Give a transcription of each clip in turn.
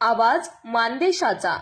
आवाज मानदेशाचा.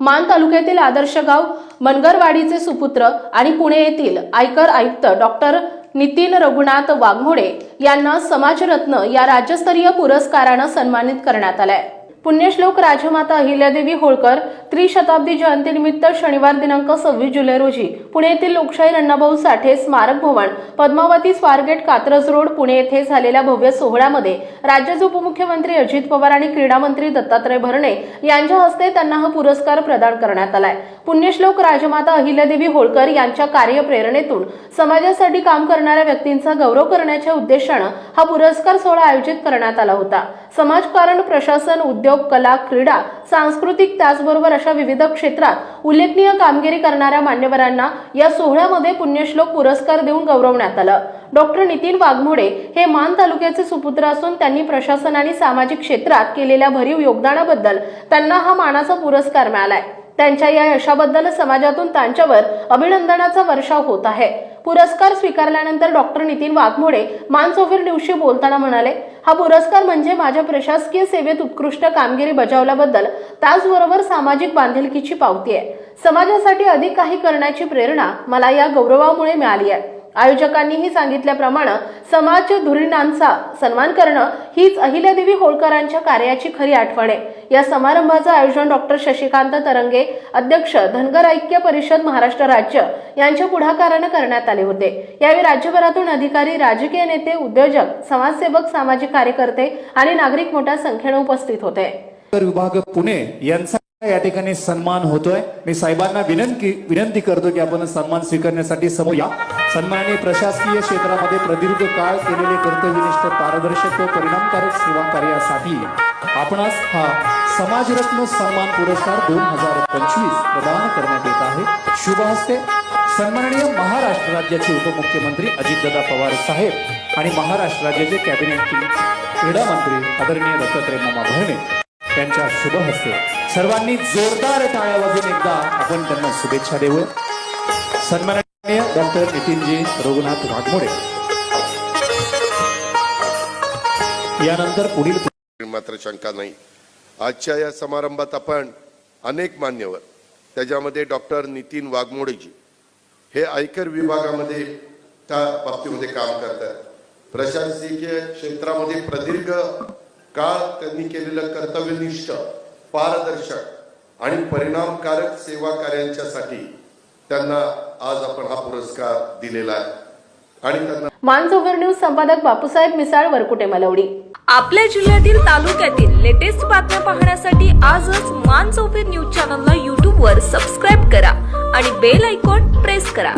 मान तालुक्यातील आदर्श गाव मनगरवाडीचे सुपुत्र आणि पुणे येथील आयकर आयुक्त डॉक्टर नितीन रघुनाथ वाघमोडे यांना समाजरत्न या राज्यस्तरीय पुरस्कारानं सन्मानित करण्यात आलाय. पुण्यश्लोक राजमाता अहिल्यादेवी होळकर त्रिशताब्दी जयंतीनिमित्त शनिवार दिनांक सव्वीस जुलै रोजी पुणे येथील लोकशाही अण्णाभाऊ साठे स्मारक भवन पद्मावती स्वारगेट कात्रज रोड पुणे येथे झालेल्या भव्य सोहळ्यामध्ये राज्याचे उपमुख्यमंत्री अजित पवार आणि क्रीडा मंत्री दत्तात्रय भरणे यांच्या हस्ते त्यांना हा पुरस्कार प्रदान करण्यात आलाय. पुण्यश्लोक राजमाता अहिल्यादेवी होळकर यांच्या कार्यप्रेरणेतून समाजासाठी काम करणाऱ्या व्यक्तींचा गौरव करण्याच्या उद्देशानं हा पुरस्कार सोहळा आयोजित करण्यात आला होता. समाजकारण प्रशासन उद्योग कला क्रीडा सांस्कृतिक त्याचबरोबर अशा विविध क्षेत्रात उल्लेखनीय कामगिरी करणाऱ्या मान्यवरांना या सोहळ्यामध्ये पुण्यश्लोक पुरस्कार देऊन गौरवण्यात आलं. डॉक्टर नितीन वाघमोडे हे मान तालुक्याचे सुपुत्र असून त्यांनी प्रशासन आणि सामाजिक क्षेत्रात केलेल्या भरीव योगदानाबद्दल त्यांना हा मानाचा पुरस्कार मिळालाय. त्यांच्या या यशाबद्दल समाजातून त्यांच्यावर अभिनंदनाचा वर्षाव होत आहे. पुरस्कार स्वीकारल्यानंतर डॉक्टर नितीन वाघमोडे मानसोफीर दिवशी बोलताना म्हणाले हा पुरस्कार म्हणजे माझ्या प्रशासकीय सेवेत उत्कृष्ट कामगिरी बजावल्याबद्दल त्याचबरोबर सामाजिक बांधिलकीची पावती आहे. समाजासाठी अधिक काही करण्याची प्रेरणा मला या गौरवामुळे मिळाली आहे. आयोजकांनीही सांगितल्याप्रमाणे समाज धुरीणांचा सन्मान करणं हीच अहिल्यादेवी होळकरांच्या कार्याची खरी आठवण आहे. या समारंभाचं आयोजन डॉक्टर शशिकांत तरंगे अध्यक्ष धनगर ऐक्य परिषद महाराष्ट्र राज्य यांच्या पुढाकारानं करण्यात आले होते. यावेळी राज्यभरातून अधिकारी राजकीय नेते उद्योजक समाजसेवक सामाजिक कार्यकर्ते आणि नागरिक मोठ्या संख्येनं उपस्थित होते. विभाग पुणे यांचा या ठिकाणी सन्मान होतोय. मी साहेबांना विनंती विनंती करतो की आपण सन्मान स्वीकारण्यासाठी समोर या. सन्मानाने प्रशासकीय क्षेत्रामध्ये प्रदीर्घ काळ केलेले कर्तव्यनिष्ठ पारदर्शक व परिणामकारक सेवा कार्यासाठी आपणास हा समाजरत्न सन्मान पुरस्कार दोन हजार पंचवीस प्रदान करण्यात येत आहे. शुभ हस्ते सन्माननीय महाराष्ट्र राज्याचे उपमुख्यमंत्री अजितदादा पवार साहेब आणि महाराष्ट्र राज्याचे कॅबिनेट क्रीडा मंत्री आदरणीय दत्तात्रय मामा भरणे. त्यांच्या शुभ हस्ते. सर्वांनी जोरदार टाळ्या वाजून एकदा आपण त्यांना शुभेच्छा देऊ. सन्माननीय डॉक्टर नितीनजी रघुनाथ वाघमोडे. यानंतर पुढील मात्र शंका नाही. आजच्या या समारंभात आपण अनेक मान्यवर त्याच्यामध्ये डॉक्टर नितीन वाघमोडेजी हे आयकर विभागामध्ये त्या बाबतीमध्ये काम करतात. प्रशासकीय क्षेत्रामध्ये प्रदीर्घ काळ त्यांनी केलेलं कर्तव्यनिष्ठ पारदर्शक आणि परिणामकारक सेवा कार्यांच्यासाठी त्यांना आज आपण हा पुरस्कार दिलेला आहे. आणि त्यांना मानसोफर न्यूज संपादक बापूसाहेब मिसाळ वरकुटे मलवडी. आपल्या जिल्ह्यातील तालुक्यातील लेटेस्ट बातम्या पाहण्यासाठी आजच मान चौफेर न्यूज चॅनलला यूट्यूब वर सबस्क्राईब करा आणि बेल आयकॉन प्रेस करा.